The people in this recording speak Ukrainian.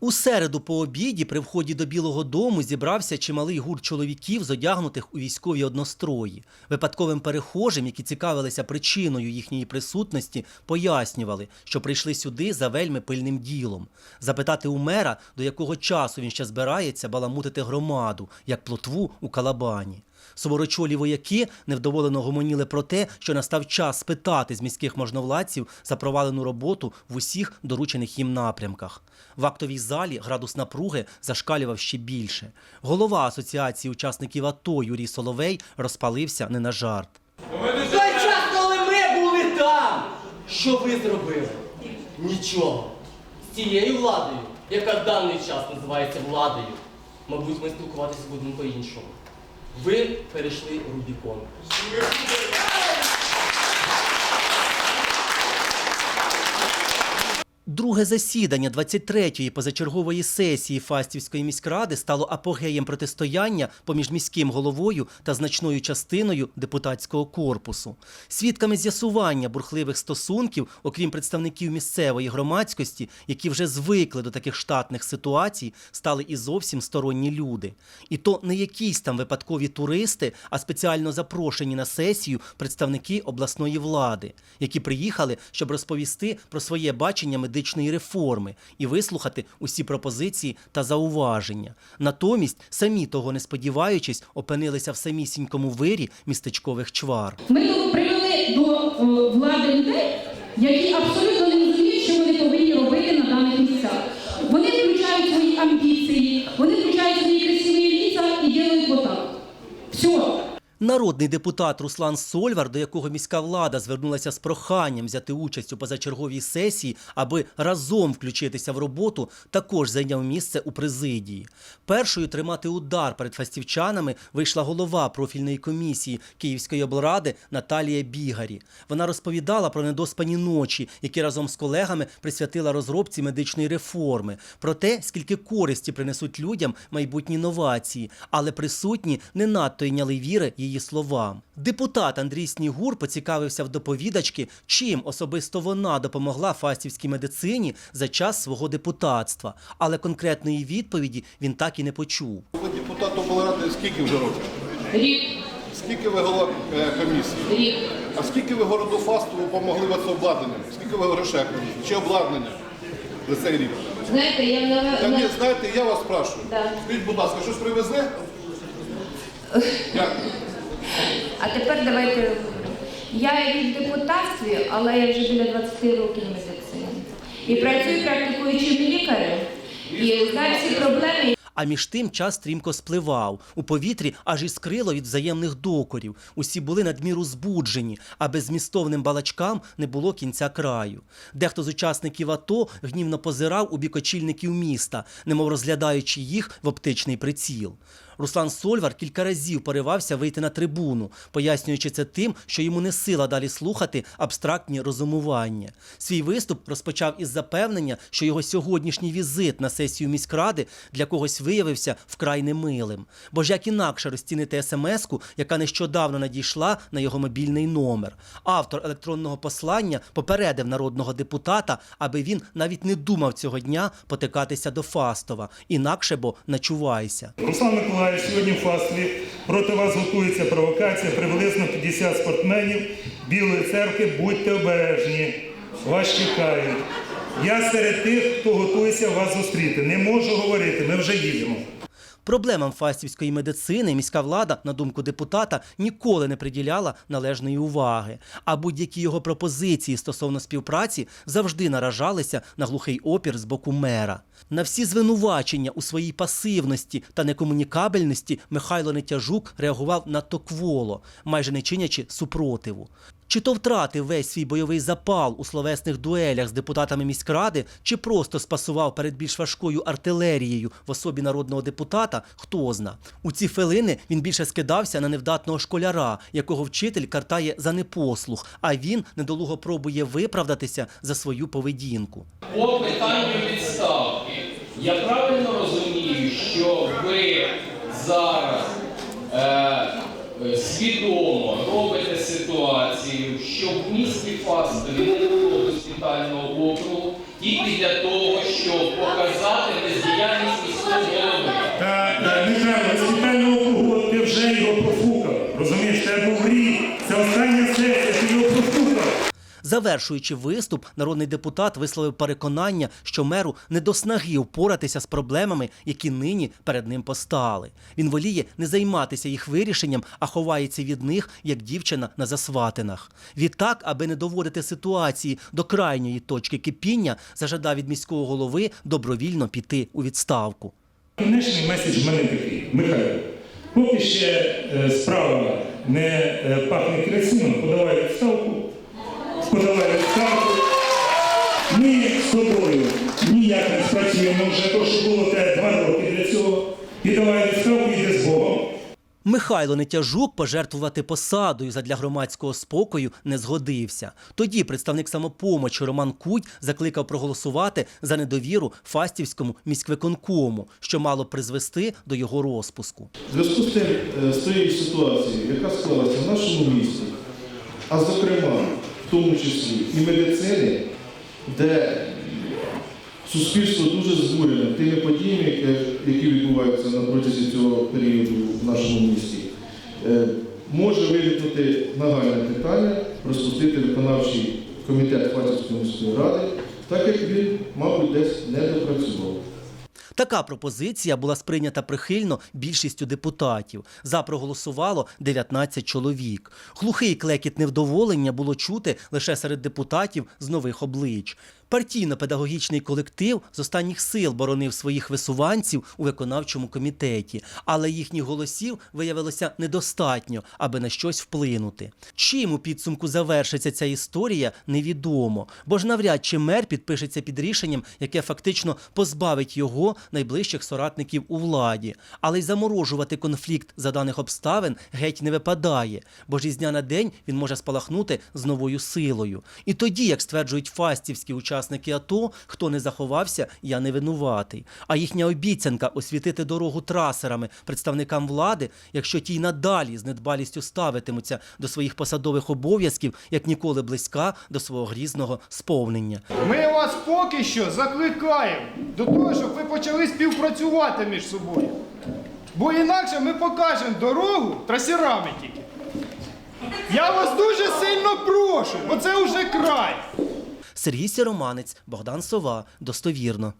У середу по обіді при вході до Білого дому зібрався чималий гурт чоловіків, зодягнутих у військові однострої. Випадковим перехожим, які цікавилися причиною їхньої присутності, пояснювали, що прийшли сюди за вельми пильним ділом. Запитати у мера, до якого часу він ще збирається баламутити громаду, як плотву у калабані. Суворочолі вояки невдоволено гомоніли про те, що настав час спитати з міських можновладців за провалену роботу в усіх доручених їм напрямках. В актовій залі градус напруги зашкалював ще більше. Голова асоціації учасників АТО Юрій Соловей розпалився не на жарт. Той час, коли ми були там, що ви зробили? Нічого. З цією владою, яка в даний час називається владою, мабуть, ми спілкуватися будемо по-іншому. Ви перейшли Рубікон. Друге засідання 23-ї позачергової сесії Фастівської міськради стало апогеєм протистояння поміж міським головою та значною частиною депутатського корпусу. Свідками з'ясування бурхливих стосунків, окрім представників місцевої громадськості, які вже звикли до таких штатних ситуацій, стали і зовсім сторонні люди. І то не якісь там випадкові туристи, а спеціально запрошені на сесію представники обласної влади, які приїхали, щоб розповісти про своє бачення медичної реформи і вислухати усі пропозиції та зауваження. Натомість, самі того не сподіваючись, опинилися в самісінькому вирі містечкових чвар. Ми привели до е, влади людей, які абсолютно Народний депутат Руслан Сольвар, до якого міська влада звернулася з проханням взяти участь у позачерговій сесії, аби разом включитися в роботу, також зайняв місце у президії. Першою тримати удар перед фастівчанами вийшла голова профільної комісії Київської облради Наталія Бігарі. Вона розповідала про недоспані ночі, які разом з колегами присвятила розробці медичної реформи, про те, скільки користі принесуть людям майбутні новації, але присутні не надто йняли віри її словам. Депутат Андрій Снігур поцікавився в доповідачки, чим особисто вона допомогла фастівській медицині за час свого депутатства, але конкретної відповіді він так і не почув. Ви депутат облради скільки вже років? Рік, Скільки ви голова е, комісії? рік. А скільки ви городу Фасту допомогли вас обладнанням? Скільки ви грошей? Чи обладнання за цей рік? Знаєте, я на, Та ні, знаєте, я вас спрашиваю. Да. Скажіть, будь ласка, щось привезли? Дякую. А тепер давайте. Я і в депутатстві, але я вже біля 20 років в. І працюю практикуючим лікарем. І знаю всі проблеми. А між тим час стрімко спливав. У повітрі аж іскрило від взаємних докорів. Усі були надміру збуджені, а беззмістовним балачкам не було кінця краю. Дехто з учасників АТО гнівно позирав у бік очільників міста, немов розглядаючи їх в оптичний приціл. Руслан Сольвар кілька разів поривався вийти на трибуну, пояснюючи це тим, що йому не сила далі слухати абстрактні розумування. Свій виступ розпочав із запевнення, що його сьогоднішній візит на сесію міськради для когось виявився вкрай немилим. Бо ж як інакше розцінити смс-ку, яка нещодавно надійшла на його мобільний номер. Автор електронного послання попередив народного депутата, аби він навіть не думав цього дня потикатися до Фастова. Інакше бо начувайся. Руслан Миколаївич, сьогодні в Фастові проти вас готується провокація. Приблизно 50 спортсменів Білої церкви. Будьте обережні. Вас чекають. Я серед тих, хто готується вас зустріти. Не можу говорити, ми вже їдемо. Проблемам фастівської медицини міська влада, на думку депутата, ніколи не приділяла належної уваги. А будь-які його пропозиції стосовно співпраці завжди наражалися на глухий опір з боку мера. На всі звинувачення у своїй пасивності та некомунікабельності Михайло Нетяжук реагував надто кволо, майже не чинячи супротиву. Чи то втратив весь свій бойовий запал у словесних дуелях з депутатами міськради, чи просто спасував перед більш важкою артилерією в особі народного депутата, хто зна. У ці хвилини він більше скидався на невдатного школяра, якого вчитель картає за непослух, а він недолуго пробує виправдатися за свою поведінку. По питанню відставки. Я правильно розумію, що ви зараз е, свідомо робите фракцію, щоб в місті Фастові не було госпітального округу, тільки для того, щоб показати бездіяльність міського голови. Та не Михайло, госпітального округу ти вже його профукав. Розумієш, це був рік. Це остання Завершуючи виступ, народний депутат висловив переконання, що меру не до снаги впоратися з проблемами, які нині перед ним постали. Він воліє не займатися їх вирішенням, а ховається від них, як дівчина на засватинах. Відтак, аби не доводити ситуації до крайньої точки кипіння, зажадав від міського голови добровільно піти у відставку. Кінечний меседж в мене такий. Михайло, поки ще е, справа не е, пахне керосином, подавай відставку, подавай відставку. Ми з тобою ніяк не спрацюємо вже, то, що було те два роки для цього. І давай відставку, йди з Богом. Михайло Нетяжук пожертвувати посадою задля громадського спокою не згодився. Тоді представник самопомочі Роман Кудь закликав проголосувати за недовіру Фастівському міськвиконкому, що мало призвести до його розпуску. В зв'язку з тим, е, з тією ситуацією, яка склалася в нашому місті, а зокрема, в тому числі і медицини, де суспільство дуже збурене тими подіями, які- відбуваються на протязі цього періоду в нашому місті, е, може виникнути нагальне питання розпустити виконавчий комітет Фастівської міської ради, так як він, мабуть, десь не допрацював. Така пропозиція була сприйнята прихильно більшістю депутатів. За проголосувало 19 чоловік. Глухий клекіт невдоволення було чути лише серед депутатів з нових облич. Партійно-педагогічний колектив з останніх сил боронив своїх висуванців у виконавчому комітеті, але їхніх голосів виявилося недостатньо, аби на щось вплинути. Чим у підсумку завершиться ця історія, невідомо, бо ж навряд чи мер підпишеться під рішенням, яке фактично позбавить його найближчих соратників у владі. Але й заморожувати конфлікт за даних обставин геть не випадає, бо ж із дня на день він може спалахнути з новою силою. І тоді, як стверджують фастівські учасники АТО, хто не заховався, я не винуватий. А їхня обіцянка освітити дорогу трасерами представникам влади, якщо ті й надалі з недбалістю ставитимуться до своїх посадових обов'язків, як ніколи близька до свого грізного сповнення. Ми вас поки що закликаємо до того, щоб ви почали співпрацювати між собою. Бо інакше ми покажемо дорогу трасірами тільки. Я вас дуже сильно прошу, бо це вже край. Сергій Сіроманець, Богдан Сова, достовірно.